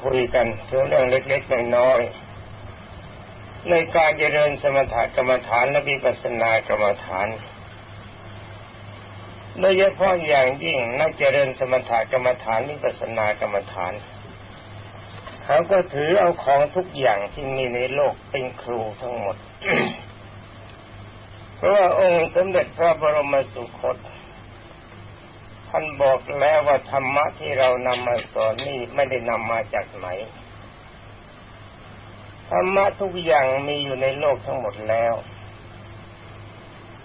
คุยกันถึงเรื่องเล็กๆน้อยๆในการเจริญสมถกรรมฐานและวิปัสสนากรรมฐานโดยเฉพาะอย่างยิ่งนักเจริญสมถกรรมฐานวิปัสสนากรรมฐานเขาก็ถือเอาของทุกอย่างที่มีในโลกเป็นครูทั้งหมด เพราะว่าองค์สมเด็จพระบรมสุคต ท่านบอกแล้วว่าธรรมะที่เรานำมาสอนนี่ไม่ได้นำมาจากไหนธรรมะทุกอย่างมีอยู่ในโลกทั้งหมดแล้ว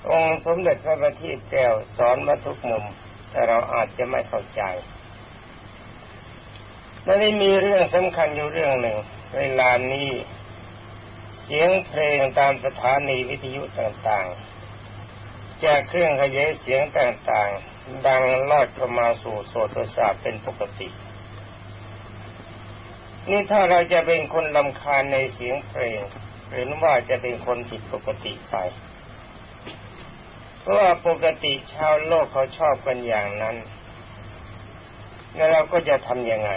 องค์สมเด็จพระบัณฑิตแก้วสอนมาทุกมุม แต่เราอาจจะไม่เข้าใจไม่ได้มีเรื่องสำคัญอยู่เรื่องหนึ่ง เวลานี้เสียงเพลงตามสถานีวิทยุต่างๆจากเครื่องขยายเสียงต่างๆ ดังลอดเข้ามาสู่โสตประสาทเป็นปกติ นี่ถ้าเราจะเป็นคนลำคาญในเสียงเพลง หรือว่าจะเป็นคนผิดปกติไป เพราะว่าปกติชาวโลกเขาชอบกันอย่างนั้น แล้วเราก็จะทำยังไง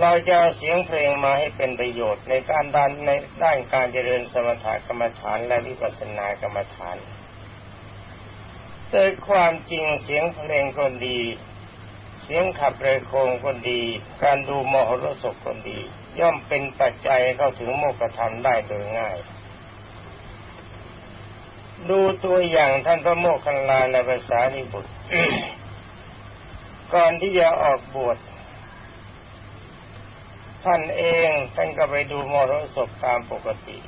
เราจะเอาเสียงเพลงมาให้เป็นประโยชน์ในการด้านในด้านการเจริญสมถกรรมฐานและวิปัสสนากรรมฐาน โดยความจริงเสียงเพลงก็ดี เสียงขับเรือโคงก็ดี การดูมหรสพก็ดี ย่อมเป็นปัจจัยเข้าถึงโมกขธรรมได้โดยง่าย ดูตัวอย่างท่านพระโมคคัลลาและภาษาริบุตร ก่อนที่จะออกบวชท่านเองท่านก็ไปดูมรสพตามปกติ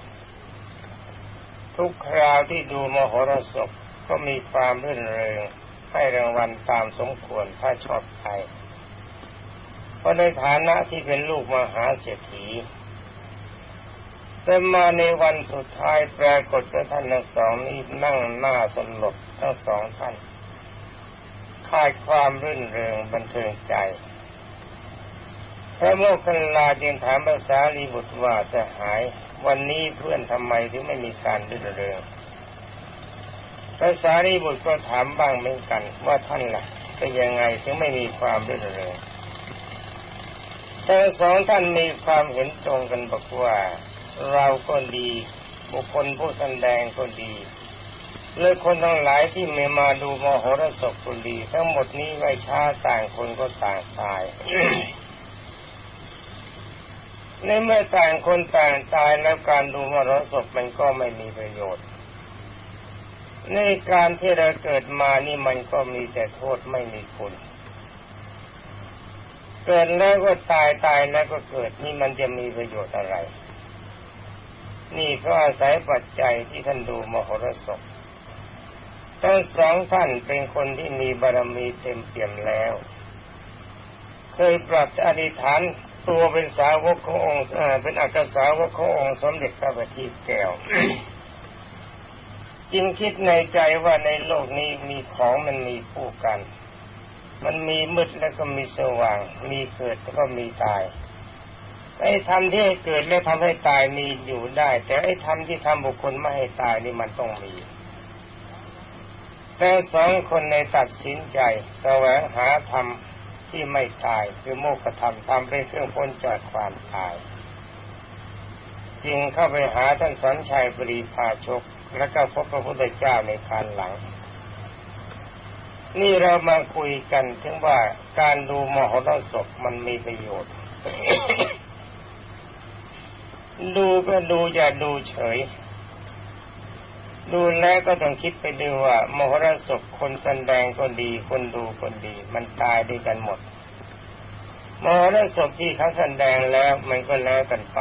ทุกคราวที่ดูมหรสพ ก็มีความรื่นเริงให้รางวัลตามสมควรถ้าชอบใจเพราะในฐานะที่เป็นลูกมหาเศรษฐีแต่มาในวันสุดท้ายปรากฏว่าท่านทั้งสองนี้นั่งหน้าสลดทั้งสองท่านขาดความรื่นเริงบันเทิงใจพระโมคคัลลาจึงถามภาษาลีบุตรว่าจะหาย วันนี้เพื่อนทำไมถึงไม่มีการรื่นเริง ภาษาลีบุตรก็ถามบ้างเหมือนกัน ว่าท่านล่ะเป็นยังไงถึงไม่มีความรื่นเริงทั้งสองท่านมีความเห็นตรงกันบอกว่าเราก็ดี บุคคลผู้แสดงก็ดีเลยคนทั้งหลายที่ไม่มาดูมโหรสพก็ดี ทั้งหมดนี้ไว้ช้าต่างคนก็ต่างตายในเมื่อต่างคนต่างตายแล้วการดูมรสพมันก็ไม่มีประโยชน์ ในการที่เราเกิดมานี่มันก็มีแต่โทษไม่มีคุณเกิดแล้วก็ตายตายแล้วก็เกิดนี่มันจะมีประโยชน์อะไร นี่ก็อาศัยปัจจัยที่ท่านดูมโหรสพทั้งสองท่านเป็นคนที่มีบารมีเต็มเปี่ยมแล้ว เคยปรับอธิษฐานตัวเป็นสาวกขององค์เป็นอักษาวกขององค์สมเด็จพระบัณฑิตแก้ว จึงคิดในใจว่าในโลกนี้มีของมันมีคู่กัน มันมีมืดแล้วก็มีสว่าง มีเกิดแล้วก็มีตาย ไอ้ทำที่ให้เกิดและทำให้ตายมีอยู่ได้ แต่ไอ้ทำที่ทำบุคคลไม่ให้ตายนี่มันต้องมี แต่สองคนในตัดสินใจแสวงหาธรรมที่ไม่ตายคือโมกขธรรมทำเป็นเครื่องพ้นจากความตาย จึงเข้าไปหาท่านสันชัยปรีพาชก แล้วก็พบพระพุทธเจ้าในคารหลัง นี่เรามาคุยกันถึงว่าการดูมหรสพมันมีประโยชน์ ดูก็ดูอย่าดูเฉย ดูแล้วก็ต้องคิดไปดูว่ามหรสพคนแสดงก็ดี คนดูคนดี มันตายด้วยกันหมดมหรสพที่เขาแสดงแล้วมันก็แล้วกันไป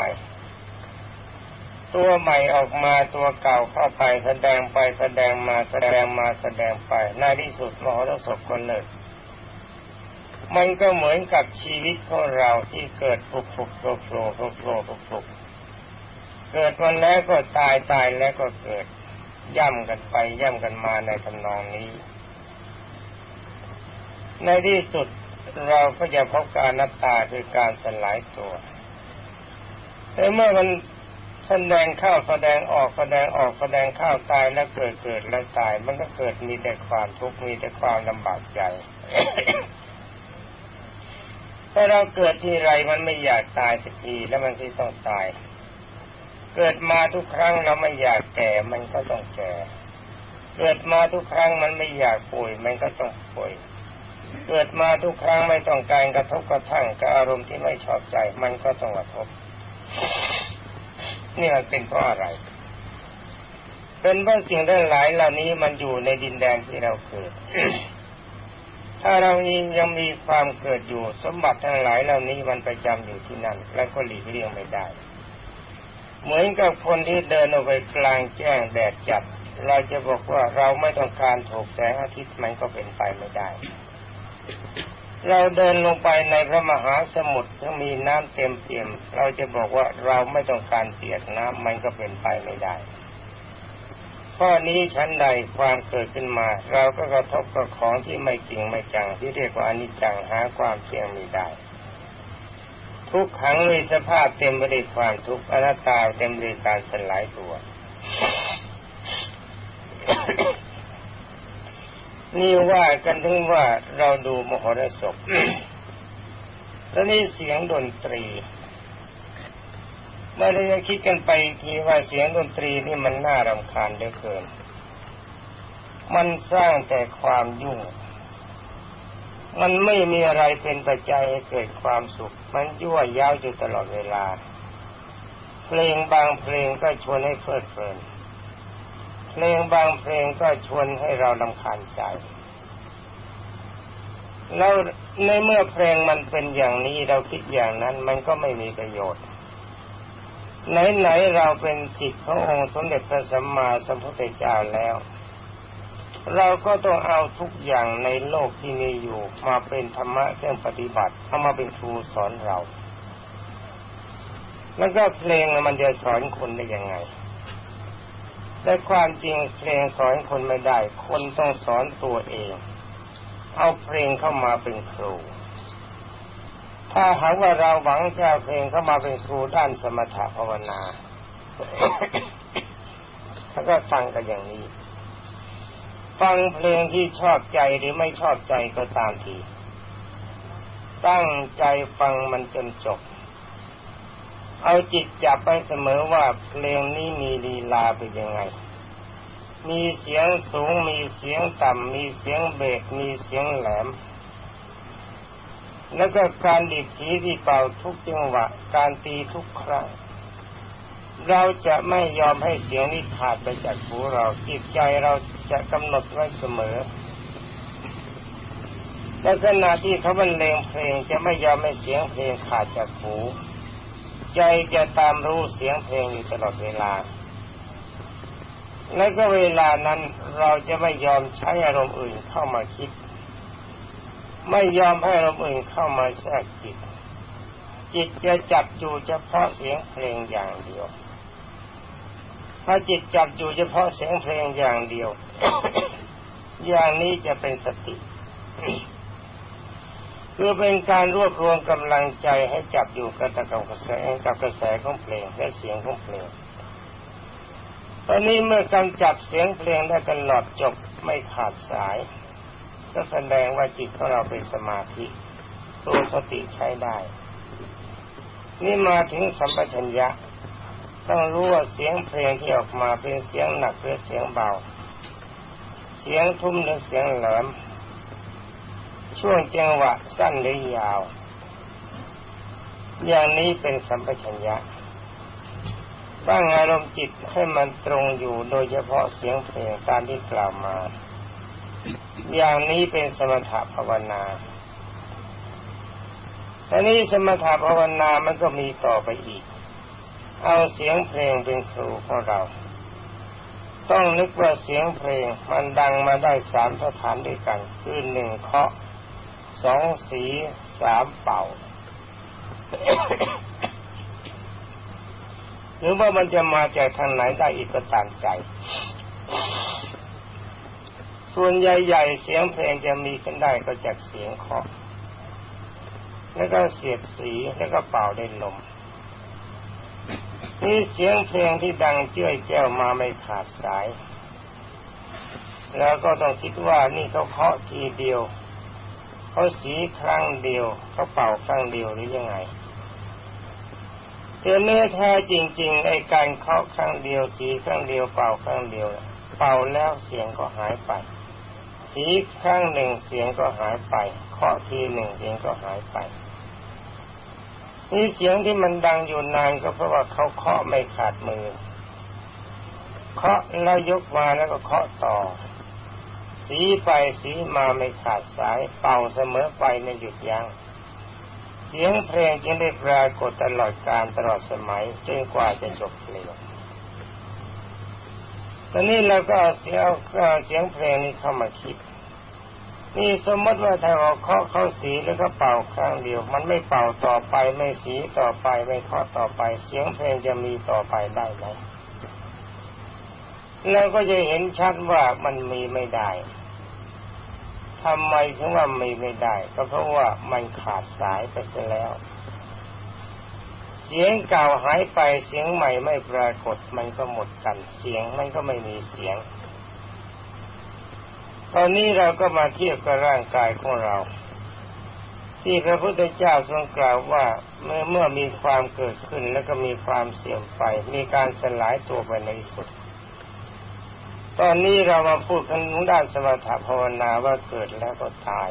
ตัวใหม่ออกมาตัวเก่าเข้าไปแสดงไปแสดงมาแสดงมาแสดงไปในที่สุดมหรสพก็เลิกมันก็เหมือนกับชีวิตของเราที่เกิดฟุกฟุกโผล่โผล่โผล่โผล่โผล่เกิดวันแล้วก็ตายตายแล้วก็เกิด ย่ำกันไปย่ำกันมาในทำนองนี้ ในที่สุดเราก็จะพบการนัตตาคือการสลายตัวแต่เมื่อมัน แสดงเข้าแสดงออกแสดงออกแสดงเข้าตายแล้วเกิดเกิดแล้วตาย มันก็เกิดมีแต่ความทุกข์มีแต่ความลำบากใจถถ้าเราเกิดที่ไรมันไม่อยากตายสักทีแล้วมันที่ต้องตาย เกิดมาทุกครั้งเราไม่อยากแก่มันก็ต้องแก่ เกิดมาทุกครั้งมันไม่อยากป่วยมันก็ต้องป่วย เกิดมาทุกครั้งไม่ต้องการกระทบกระทั่งกับอารมณ์ที่ไม่ชอบใจ มันก็ต้องกระทบ นี่มันเป็นเพราะอะไร เป็นเพราะสิ่งทั้งหลายเหล่านี้มันอยู่ในดินแดนที่เราเกิด ถ้าเรายังมีความเกิดอยู่ สมบัติทั้งหลายเหล่านี้มันประจำอยู่ที่นั่น และก็หลีกเลี่ยงไม่ได้ เหมือนกับคนที่เดินออกไปกลางแจ้งแดดจัด เราจะบอกว่าเราไม่ต้องการถูกแสงอาทิตย์มันก็เป็นไปไม่ได้ เราเดินลงไปในพระมหาสมุทรที่มีน้ำเต็มเปี่ยม เราจะบอกว่าเราไม่ต้องการเปียกน้ำมันก็เป็นไปไม่ได้ ข้อนี้ชั้นใดความเกิดขึ้นมา เราก็กระทบกับของที่ไม่จริงไม่จังที่เรียกว่าอนิจจังหาความเที่ยงไม่ได้ ทุกขังมีสภาพเต็มไปด้วยความทุกข์อนัตตาเต็มไปด้วยการสลายตัว นี่ว่ากันถึงว่าเราดูมโหรสพแล้วนี่เสียงดนตรีเมื่อเราจะคิดกันไปทีว่าเสียงดนตรีนี่มันน่ารำคาญเหลือเกิน มันสร้างแต่ความยุ่ง มันไม่มีอะไรเป็นปัจจัยให้เกิดความสุข มันยั่วยาวอยู่ตลอดเวลา เพลงบางเพลงก็ชวนให้เพลิดเพลิน เพลงบางเพลงก็ชวนให้เราลำคาญใจ แล้วในเมื่อเพลงมันเป็นอย่างนี้เราคิดอย่างนั้นมันก็ไม่มีประโยชน์ ไหนๆเราเป็นสิทธิ์ขององค์สมเด็จพระสัมมาสัมพุทธเจ้าแล้ว เราก็ต้องเอาทุกอย่างในโลกที่มีอยู่มาเป็นธรรมะเครื่องปฏิบัติเอามาเป็นครูสอนเรา แล้วก็เพลงมันจะสอนคนได้ยังไง แต่ความจริงเพลงสอนคนไม่ได้ คนต้องสอนตัวเอง เอาเพลงเข้ามาเป็นครู ถ้าหากว่าเราหวังจะเพลงเข้ามาเป็นครูด้านสมถะภาวนาแล้วก็ฟังกันอย่างนี้ ฟังเพลงที่ชอบใจหรือไม่ชอบใจก็ตามที ตั้งใจฟังมันจนจบ เอาจิตจับไปเสมอว่าเพลงนี้มีลีลาเป็นยังไง มีเสียงสูง มีเสียงต่ำ มีเสียงเบสมีเสียงแหลม แล้วก็การดีดสีที่เป่าทุกจังหวะ การตีทุกครั้ง เราจะไม่ยอมให้เสียงนี้ขาดไปจากหูเรา จิตใจเราจะกำหนดไว้เสมอและขณะที่เขาบรรเลงเพลงจะไม่ยอมให้เสียงเพลงขาดจากหู ใจจะตามรู้เสียงเพลงอยู่ตลอดเวลา และก็เวลานั้นเราจะไม่ยอมใช้อารมณ์อื่นเข้ามาคิด ไม่ยอมให้เราอื่นเข้ามาแทรกจิต จิตจะจับอยู่เฉพาะเสียงเพลงอย่างเดียว ถ้าจิตจับอยู่เฉพาะเสียงเพลงอย่างเดียว อย่างนี้จะเป็นสติ คือเป็นการรวบรวมกำลังใจให้จับอยู่กับกับกระแสกับกระแสของเพลงและเสียงของเพลง ตอนนี้เมื่อกำจับเสียงเพลงได้ตลอดจบไม่ขาดสาย ก็แสดงว่าจิตของเราเป็นสมาธิตัวสติใช้ได้ นี่มาถึงสัมปชัญญะ ต้องรู้ว่าเสียงเพลงที่ออกมาเป็นเสียงหนักหรือเสียงเบา เสียงทุ่มหรือเสียงแหลม ช่วงจังหวะสั้นหรือยาว อย่างนี้เป็นสัมปชัญญะตั้งอารมณ์จิตให้มันตรงอยู่โดยเฉพาะเสียงเพลงตามที่กล่าวมา อย่างนี้เป็นสมถะภาวนาแต่นี้สมถะภาวนามันก็มีต่อไปอีก เอาเสียงเพลงเป็นครูของเรา ต้องนึกว่าเสียงเพลงมันดังมาได้สามสถานด้วยกัน คือหนึ่งเคาะ สองสีสามเป่า หรือว่ามันจะมาจากทางไหนได้อีกก็ตามใจ ส่วนใหญ่ๆเสียงเพลงจะมีกันได้ก็จากเสียงเคาะแล้วก็เสียดสีแล้วก็เป่าเล่นลมนี่เสียงเพลงที่ดังเจ้ยแจ้วมาไม่ขาดสาย แล้วก็ต้องคิดว่านี่เขาเคาะทีเดียว เขาสีครั้งเดียวเขาเป่าครั้งเดียวหรือยังไงแต่เนื้อแท้จริง ๆ ไอ้การเคาะครั้งเดียว สีครั้งเดียวเป่าครั้งเดียว เป่าแล้วเสียงก็หายไป สีครั้งหนึ่งเสียงก็หายไปเคาะทีหนึ่งเสียงก็หายไปนี่เสียงที่มันดังอยู่นานก็เพราะว่าเขาเคาะไม่ขาดมือ เคาะแล้วยกมาแล้วก็เคาะต่อ สีไปสีมาไม่ขาดสายเป่าเสมอไปไม่หยุดยัง้งเสียงเพลงจึงได้ปรากฏตลอดการตลอดสมัยจนกว่าจะจบเพลงตอนนี้เราก็เอาเสียงเสียงเพลงนี้เข้ามาคิด นี่สมมติว่าถ้าเราเคาะเข้าสีแล้วก็เป่าครั้งเดียว มันไม่เป่าต่อไปไม่สีต่อไปไม่เคาะต่อไป เสียงเพลงจะมีต่อไปได้ไหมเราก็จะเห็นชัดว่ามันมีไม่ได้ ทำไมถึงว่ามีไม่ได้ ก็เพราะว่ามันขาดสายไปเสียแล้ว เสียงเก่าหายไปเสียงใหม่ไม่ปรากฏมันก็หมดกันเสียงมันก็ไม่มีเสียง ตอนนี้เราก็มาเทียบกับร่างกายของเรา ที่พระพุทธเจ้าทรงกล่าวว่าเมื่อเมื่อมีความเกิดขึ้นแล้วก็มีความเสื่อมไป มีการสลายตัวไปในสุด ตอนนี้เรามาพูดกันด้านสมถภาวนาว่าเกิดแล้วก็ตาย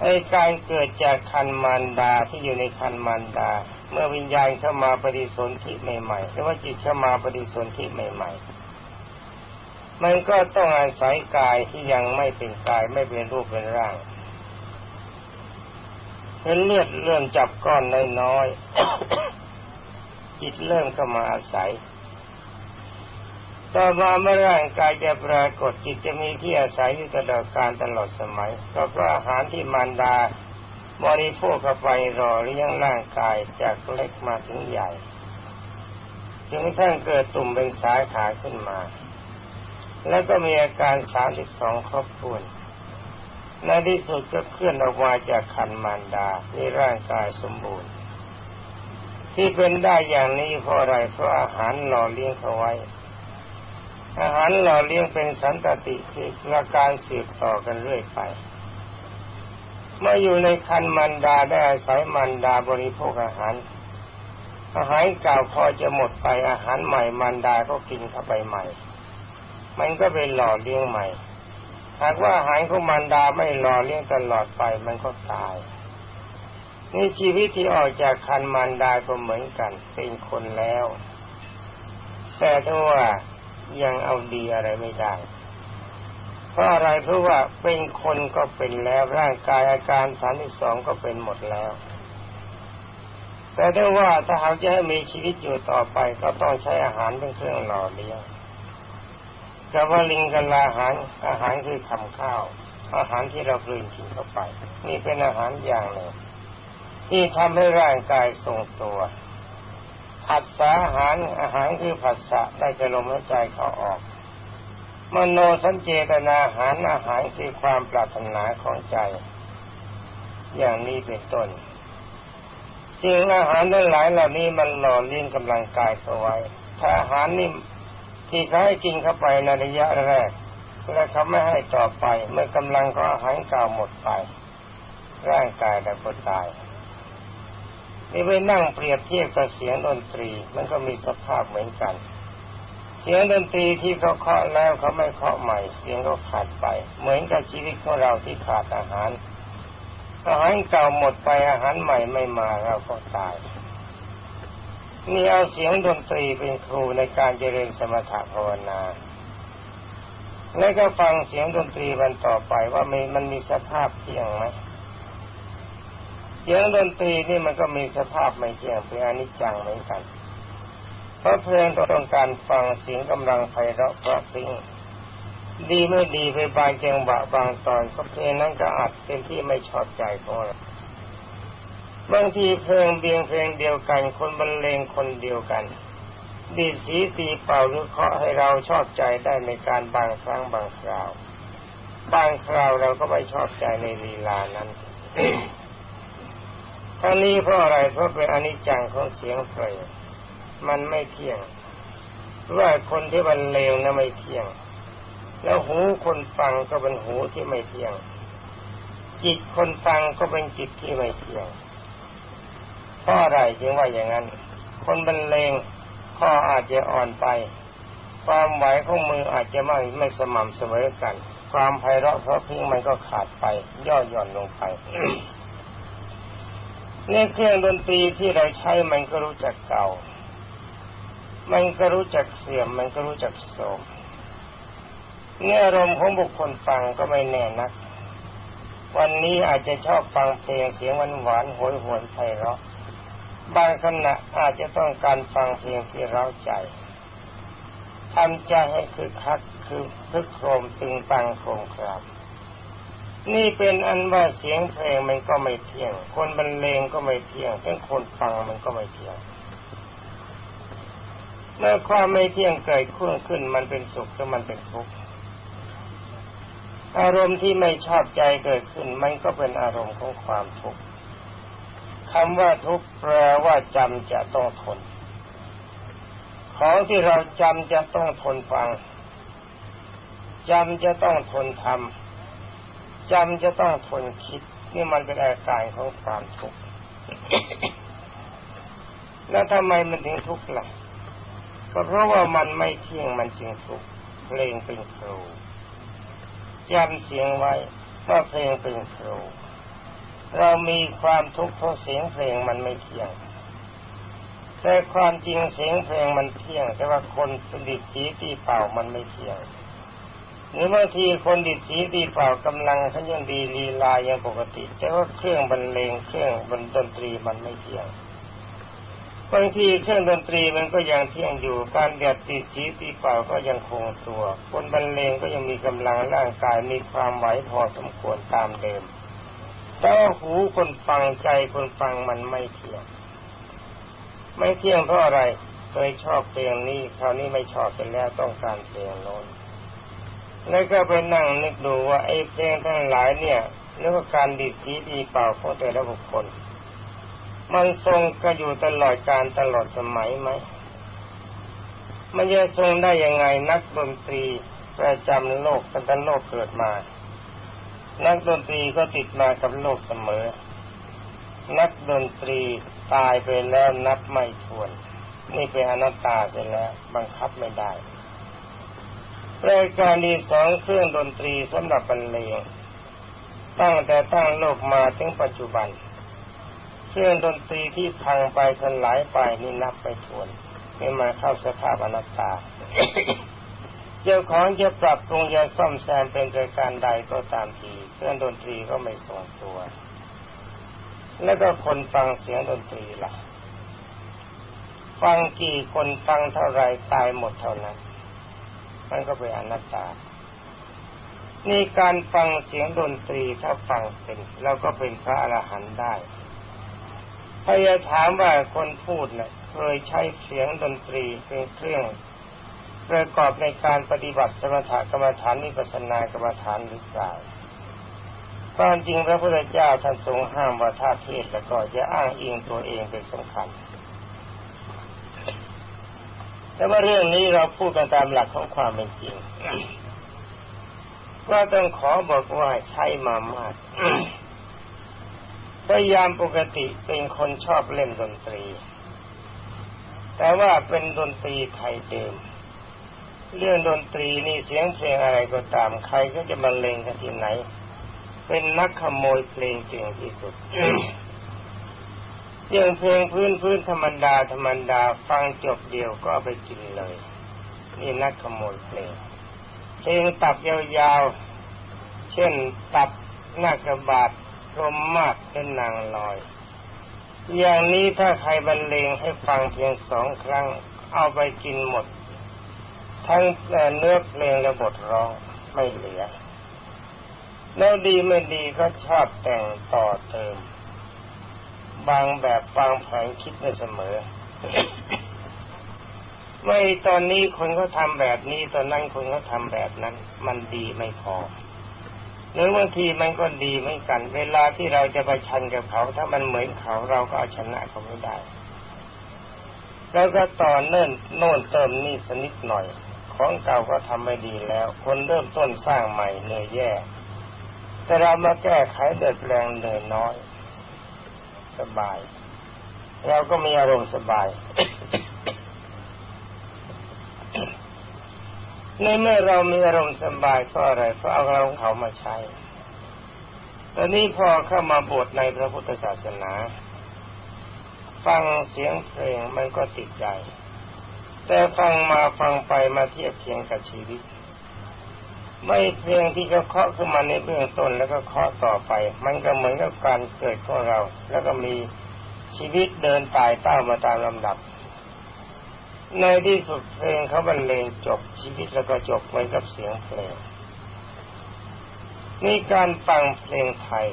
ไอ้การเกิดจากคันมารดาที่อยู่ในคันมารดา เมื่อวิญญาณเข้ามาปฏิสนธิใหม่ๆหรือว่าจิตเข้ามาปฏิสนธิใหม่ ๆ มันก็ต้องอาศัยกายที่ยังไม่เป็นกายไม่เป็นรูปเป็นร่างเป็นเลือดเริ่มจับก้อนน้อยๆจิตเริ่มเข้ามาอาศัย ต่อมาเมื่อร่างกายจะปรากฏจิตจะมีที่อาศัยอยู่ตลอดการตลอดสมัยก็เพราะอาหารที่มารดาบริโภคเข้าไปรอเลี้ยงร่างกายจากเล็กมาถึงใหญ่จนกระทั่งเกิดตุ่มเป็นสายขาขึ้นมา แล้วก็มีอาการสามสิบสองครบถ้วนในที่สุดก็เคลื่อนออกมาจากคันมารดาในร่างกายสมบูรณ์ ที่เป็นได้อย่างนี้เพราะอะไรเพราะอาหารหล่อเลี้ยงเขาไว้ อาหารหล่อเลี้ยงเป็นสันตติคืออาการสืบต่อกันเรื่อยไปเมื่ออยู่ในคันมันดาได้อาศัยมันดาบริโภคอาหาร อาหารเก่าพอจะหมดไปอาหารใหม่มันดาก็กินเข้าไปใหม่ มันก็เป็นหล่อเลี้ยงใหม่ หากว่าอาหารของมันดาไม่หล่อเลี้ยงตลอดไปมันก็ตายนี่ชีวิตที่ออกจากคันมันดาก็เหมือนกันเป็นคนแล้ว แต่ถ้าว่า ยังเอาดีอะไรไม่ได้ เพราะอะไรเพราะว่าเป็นคนก็เป็นแล้วร่างกายอาการฐานที่สองก็เป็นหมดแล้ว แต่ได้ว่าถ้าหากจะให้มีชีวิตอยู่ต่อไปก็ต้องใช้อาหารเป็นเครื่องหล่อเลี้ยงกับว่าลิงกันลาอาหารอาหารคือทำข้าว อาหารที่เรากลืนกินเข้าไป นี่เป็นอาหารอย่างหนึ่งที่ทำให้ร่างกายทรงตัว ผัสสะอาหารอาหารคือผัสสะได้จลมหายใจเขาออก มโนสัญเจตนาอาหารอาหารคือความปรารถนาของใจ อย่างนี้เป็นต้นสิ่งอาหารทั้งหลายเหล่านี้มันหล่อเลี้ยงกำลังกายเขาไว้ ถ้าอาหารนี่ที่เขาให้กินเข้าไปในระยะแรกแล้วเขาไม่ให้ต่อไป เมื่อกำลังของอาหารเก่าหมดไป ร่างกายแต่ก็ตาย นี่ไปนั่งเปรียบเทียบกับเสียงดนตรี มันก็มีสภาพเหมือนกัน เสียงดนตรีที่เขาเคาะแล้วเขาไม่เคาะใหม่ เสียงก็ขาดไป เหมือนกับชีวิตของเราที่ขาดอาหารอาหารเก่าหมดไปอาหารใหม่ไม่มาเราก็ตายนี่เอาเสียงดนตรีเป็นครูในการเจริญสมถะภาวนา แล้วก็ฟังเสียงดนตรีวันต่อไปว่ามันมันมีสภาพเที่ยงไหม สียงดนตรีนี่มันก็มีสภาพไม่เที่ยงเป็นอนิจจังเหมือนกัน เพราะเพลงต้องการฟังเสียงกำลังไพเราะเพราะพิ้งดีไม่ดีไปบางจังหวะบางตอนก็เพลงนั้นก็อัดเป็นที่ไม่ชอบใจของเราบางทีเพลงเบียงเพลงเดียวกัน คนบรรเลงคนเดียวกัน ดีสีตีเป่าหรือเคาะให้เราชอบใจได้ในการบางครั้งบางคราว บางคราวเราก็ไม่ชอบใจในลีลานั้น ทั้งนี้เพราะอะไรเพราะเป็นอนิจจังของเสียงเพลงมันไม่เที่ยงว่าคนที่มันเลวนะไม่เที่ยง แล้วหูคนฟังก็เป็นหูที่ไม่เที่ยง จิตคนฟังก็เป็นจิตที่ไม่เที่ยงเพราะอะไรจึงว่าอย่างนั้น คนบรรเลงข้ออาจจะอ่อนไป ความไหวของมืออาจจะไม่ไม่สม่ำเสมอกัน ความไพเราะเพราะพิงมันก็ขาดไป ย่อหย่อนลงไป นี่เครื่องดนตรีที่เราใช้มันก็รู้จักเก่า มันก็รู้จักเสื่อม มันก็รู้จักโสมเนี่ยอารมณ์ของบุคคลฟังก็ไม่แน่นัก วันนี้อาจจะชอบฟังเพลงเสียงหวานหวานโหยหวนไพเราะบางขณะอาจจะต้องการฟังเพลงที่เร้าใจทำใจให้คือคักคือพึกโครมตึงตังโครมคราม นี่เป็นอันว่าเสียงเพลงมันก็ไม่เที่ยง คนบรรเลงก็ไม่เที่ยงทั้งคนฟังมันก็ไม่เที่ยง เมื่อความไม่เที่ยงเกิดขึ้นขึ้นมันเป็นสุขหรือมันเป็นทุกข์อารมณ์ที่ไม่ชอบใจเกิดขึ้น มันก็เป็นอารมณ์ของความทุกข์คำว่าทุกข์แปลว่าจำจะต้องทน ของที่เราจำจะต้องทนฟังจำจะต้องทนทำ จำจะต้องทนคิดนี่มันเป็นอาการของความทุกข์แล้วทำไมมันถึงทุกข์ล่ะ ก็เพราะว่ามันไม่เที่ยงมันจึงทุกข์เพลงเป็นครูจำเสียงไว้ว่าเพลงเป็นครูเรามีความทุกข์เพราะเสียงเพลงมันไม่เที่ยง แต่ความจริงเสียงเพลงมันเที่ยง แต่ว่าคนดิดสีตีเป่ามันไม่เที่ยง หรือบางทีคนดิดสีตีเปล่ากำลังเขายังดีลีลายังปกติ แต่ว่าเครื่องบรรเลงเครื่องบรรดนตรีมันไม่เที่ยงบางทีเครื่องดนตรีมันก็ยังเที่ยงอยู่ การเดียดตีสีตีเปล่าก็ยังคงตัว คนบรรเลงก็ยังมีกำลังร่างกายมีความไหวพอสมควรตามเดิม แต่หูคนฟังใจคนฟังมันไม่เที่ยง ไม่เที่ยงเพราะอะไรเคยชอบเพลงนี้คราวนี้ไม่ชอบไปแล้วต้องการเพลงโน้น แล้วก็ไปนั่งนึกดูว่าไอ้เพลงทั้งหลายเนี่ยเรื่องการดีสีดีเปล่าของแต่ละบุคคล มันทรงก็อยู่ตลอดการตลอดสมัยไหมมันจะทรงได้ยังไงนักดนตรีประจำโลกตั้งแต่โลกเกิดมา นักดนตรีก็ติดมากับโลกเสมอ นักดนตรีตายไปแล้วนับไม่ถ้วน นี่เป็นอนัตตาเสร็จแล้ว บังคับไม่ได้ รายการดีสองเครื่องดนตรีสำหรับบรรเลงตั้งแต่ตั้งโลกมาถึงปัจจุบัน เครื่องดนตรีที่พังไปทลายไปนี่นับไปทวนไม่มาเข้าสภาพอนัตตาเจ้าของจะปรับปรุงจะซ่อมแซมเป็นรายการใดก็ตามทีเครื่องดนตรีก็ไม่ทรงตัว แล้วก็คนฟังเสียงดนตรีล่ะ ฟังกี่คนฟังเท่าไรตายหมดเท่านั้น มันก็เป็นอนัตตานี่การฟังเสียงดนตรีถ้าฟังเป็นเราก็เป็นพระอรหันต์ได้ถ้าจะถามว่าคนพูดเนะ่ยเคยใช้เสียงดนตรีเป็นเครื่องประกอบในการปฏิบัติสมถกรรมฐานนิพพานากรรมฐานหรือเปล่าความจริงพระพุทธเจ้าท่านทรงห้ามว่าถ้าเทศแล้วก็จะอ้างอิงตัวเองเป็นสำคัญ แต่ว่าเรื่องนี้เราพูดกันตามหลักของความเป็นจริงก็ต้องขอบอกว่าใช้มามากพยายามปกติเป็นคนชอบเล่นดนตรี แต่ว่าเป็นดนตรีไทยเดิม เรื่องดนตรีนี่เสียงเพลงอะไรก็ตามใครก็จะมาเลงกันที่ไหน เป็นนักขโมยเพลงเก่งที่สุด เรื่องเพลงพื้นพื้นธรรมดาธรรมดาฟังจบเดียวก็ไปกินเลย นี่นักขโมยเพลงเพลงตับยาวๆ เช่นตับหน้ากระบาดรมมากเป็นนางลอย อย่างนี้ถ้าใครบรรเลงให้ฟังเพียงสองครั้งเอาไปกินหมด ทั้งเนื้อเพลงและบทร้องไม่เหลือ แล้วดีไม่ดีก็ชอบแต่งต่อเติม บางแบบบางแผนคิดไม่เสมอ ไม่ตอนนี้คนเขาทาแบบนี้ตอนนั้นคนเขาทาแบบนั้น มันดีไม่พอหรือบางทีมันก็ดีเหมือนกัน เวลาที่เราจะไปชันกับเขา ถ้ามันเหมือนเขาเราก็เอาชนะเขาไม่ได้ แล้วก็ต่อเนื่นโน่นเติมนี่สนิดหน่อย ของเก่าก็ทำไม่ดีแล้ว คนเริ่มต้นสร้างใหม่เหนื่อยแย่ แต่เรามาแก้ไขเดือดแรงเหนื่อยน้อย สบาย เราก็มีอารมณ์สบาย ในเมื่อเรามีอารมณ์สบายก็อะไรเพราะเอาเราของเขามาใช้ตอนนี้พอเข้ามาบวชในพระพุทธศาสนา ฟังเสียงเพลงมันก็ติดใจ แต่ฟังมาฟังไปมาเทียบเคียงกับชีวิต ไม่เพลงที่เขาเคาะขึ้นมาในเบื้องต้นแล้วก็เคาะต่อไป มันก็เหมือนกับการเกิดของเรา แล้วก็มีชีวิตเดินตายเต้ามาตามลำดับ ในที่สุดเพลงเขาบรรเลงจบชีวิตแล้วก็จบไว้กับเสียงเพลงนี่การฟังเพลงไทย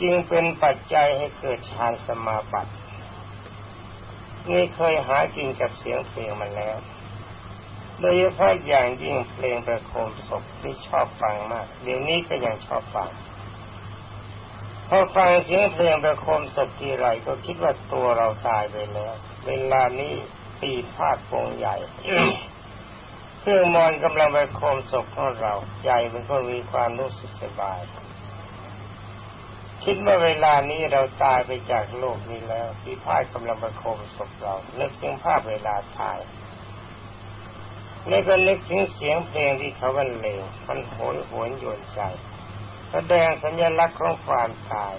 จึงเป็นปัจจัยให้เกิดฌานสมาบัตินี่เคยหากินกับเสียงเพลงมาแล้ว โดยเฉพาะอย่างยิ่งเพลงประโคมศพที่ชอบฟังมาก เดี๋ยวนี้ก็ยังชอบฟังพอฟังเสียงเพลงประโคมศพทีไรก็คิดว่าตัวเราตายไปแล้ว เวลานี้ตีพาดโปงใหญ่เครื่องมอนกำลังประโคมศพของเราใจมันก็มีความรู้สึกสบาย คิดว่าเวลานี้เราตายไปจากโลกนี้แล้วที่พาดกำลังประโคมศพเราเลิกเสียงภาพเวลาตาย แล้วก็นึกถึงเสียงเพลงที่เขาบรรเลงมันโหยหวนโยนใจแสดงสัญลักษณ์ของความตาย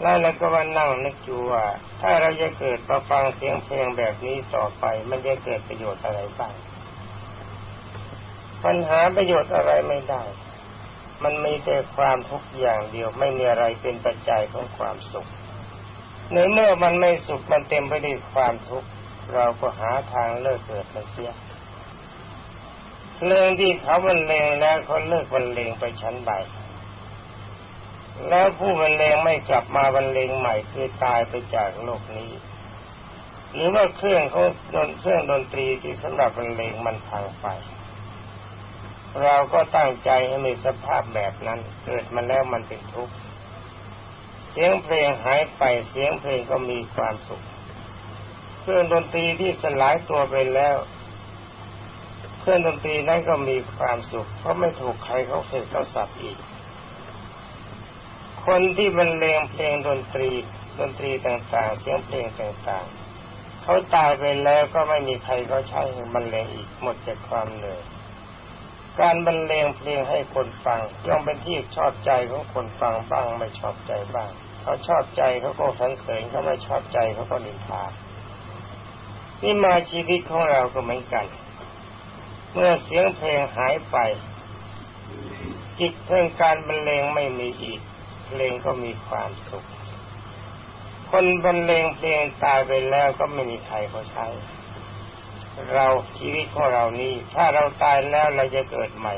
แล้วเราก็มานั่งนึกอยู่ว่า ถ้าเราจะเกิดมาฟังเสียงเพลงแบบนี้ต่อไป มันจะเกิดประโยชน์อะไรบ้างปัญหาประโยชน์อะไรไม่ได้ มันมีแต่ความทุกข์อย่างเดียวไม่มีอะไรเป็นปัจจัยของความสุขในเมื่อมันไม่สุขมันเต็มไปด้วยความทุกข์ เราก็หาทางเลิกเกิดมาเสียเพลงที่เขาบรรเลงแล้วเขาเลิกบรรเลงไปชั้นใบแล้วผู้บรรเลงไม่กลับมาบรรเลงใหม่คือตายไปจากโลกนี้ หรือว่าเครื่องเขาดนเครื่องดนตรีที่สำหรับบรรเลงมันพังไป เราก็ตั้งใจให้มีสภาพแบบนั้น เกิดมาแล้วมันเป็นทุกข์เสียงเพลงหายไปเสียงเพลงก็มีความสุข เครื่องดนตรีที่สลายตัวไปแล้ว เครื่องดนตรีนั้นก็มีความสุข เพราะไม่ถูกใครเขาเสกเขาสับอีก คนที่บรรเลงเพลงดนตรีดนตรีต่างๆ เสียงเพลงต่างๆ เขาตายไปแล้วก็ไม่มีใครเขาใช้บรรเลงอีกหมดจากความเหนื่อยการบรรเลงเพลงให้คนฟังย่อมเป็นที่ชอบใจของคนฟังบ้างไม่ชอบใจบ้าง เขาชอบใจเขาก็สรรเสริญเขาไม่ชอบใจเขาก็นินทา นี่มาชีวิตของเราก็เหมือนกัน เมื่อเสียงเพลงหายไป จิตเพลงการบรรเลงไม่มีอีก เพลงก็มีความสุข คนบรรเลงเพลงตายไปแล้วก็ไม่มีใครเขาใช้ เราชีวิตของเรานี้ถ้าเราตายแล้วเราจะเกิดใหม่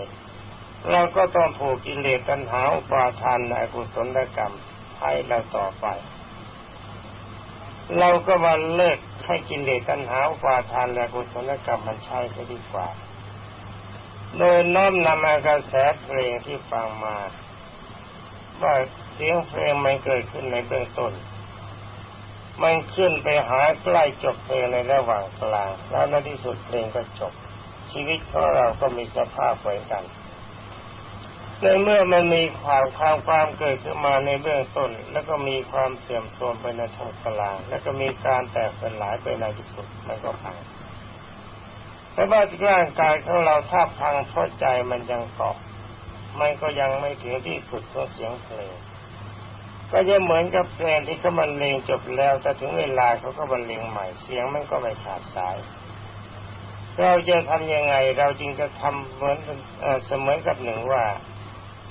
เราก็ต้องถูกกิเลสตัณหาปาทานในกุศลกรรมให้เราต่อไป เราก็มาเลิกให้กินเลสตัณหาอุปาทานและกุศลกรรมมันใช้จะดีกว่า โดยน้อมนำอากระแสเพลงที่ฟังมาว่าเสียงเพลงมันเกิดขึ้นในเบื้องต้น มันขึ้นไปหาใกล้จบเพลงในระหว่างกลาง แล้วในที่สุดเพลงก็จบ ชีวิตของเราก็มีสภาพเหมือนกัน ในเมื่อมันมีความความความเกิดขึ้นมาในเบื้องต้น แล้วก็มีความเสื่อมโทรมไปในทางกลางแล้วก็มีการแตกสลายไปในที่สุดมันก็พังแต่ว่าร่างกายของเราถ้าพังเพราะใจมันยังเกาะมันก็ยังไม่ถึงที่สุดของเสียงเพลงก็จะเหมือนกับเพลงที่เขาบรรเลงจบแล้ว แต่ถึงเวลาเขาก็บรรเลงใหม่เสียงมันก็ไม่ขาดสาย เราจะทำยังไง เราจึงจะทำเหมือนเสมือนกับหนึ่งว่า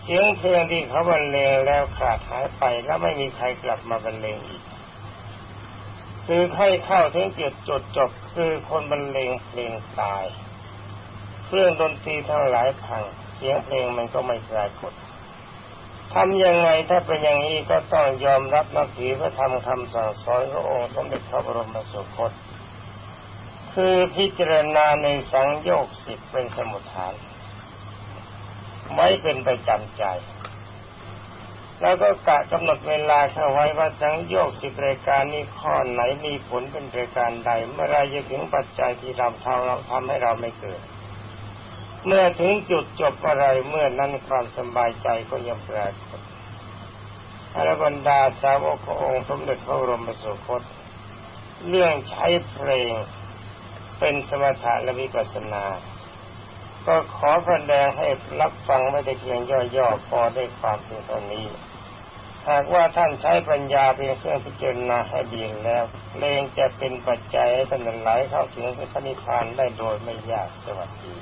เสียงเพลงที่เขาบรรเลงแล้วขาดหายไปแล้วไม่มีใครกลับมาบรรเลงอีก คือให้เข้าถึงจุดจดจบคือคนบรรเลงเพลงตาย เครื่องดนตรีทั้งหลายพัง เสียงเพลงมันก็ไม่ปรากฏทำยังไงถ้าเป็นอย่างนี้ก็ต้องยอมรับนับถือพระธรรมคำสั่งสอนขององค์สมเด็จพระบรมสุคต คือพิจารณาในสังโยกสิบเป็นสมุทฐาน ไม่เป็นประจำใจ แล้วก็กะกำหนดเวลาเข้าไว้ว่าสังโยกสิบรายการนี้ข้อไหนมีผลเป็นรายการใด เมื่อไรจะถึงปัจจัยที่เราทำเราทำให้เราไม่เกิด เมื่อถึงจุดจบอะไรเมื่อนั้นความสบายใจก็ยังปรากฏอรบรรดาสาวกขององค์สมเด็จพระบรมสุคต เรื่องใช้เพลงเป็นสมถะและวิปัสสนา ก็ขอแสดงให้รับฟังไม่ได้เพียงย่อๆพอได้ความเพียงเท่านี้ หากว่าท่านใช้ปัญญาเป็นเครื่องพิจารณาให้ดีแล้วเลงจะเป็นปัจจัยให้ท่านไหลเข้าถึงพระนิพพานได้โดยไม่ยากสวัสดี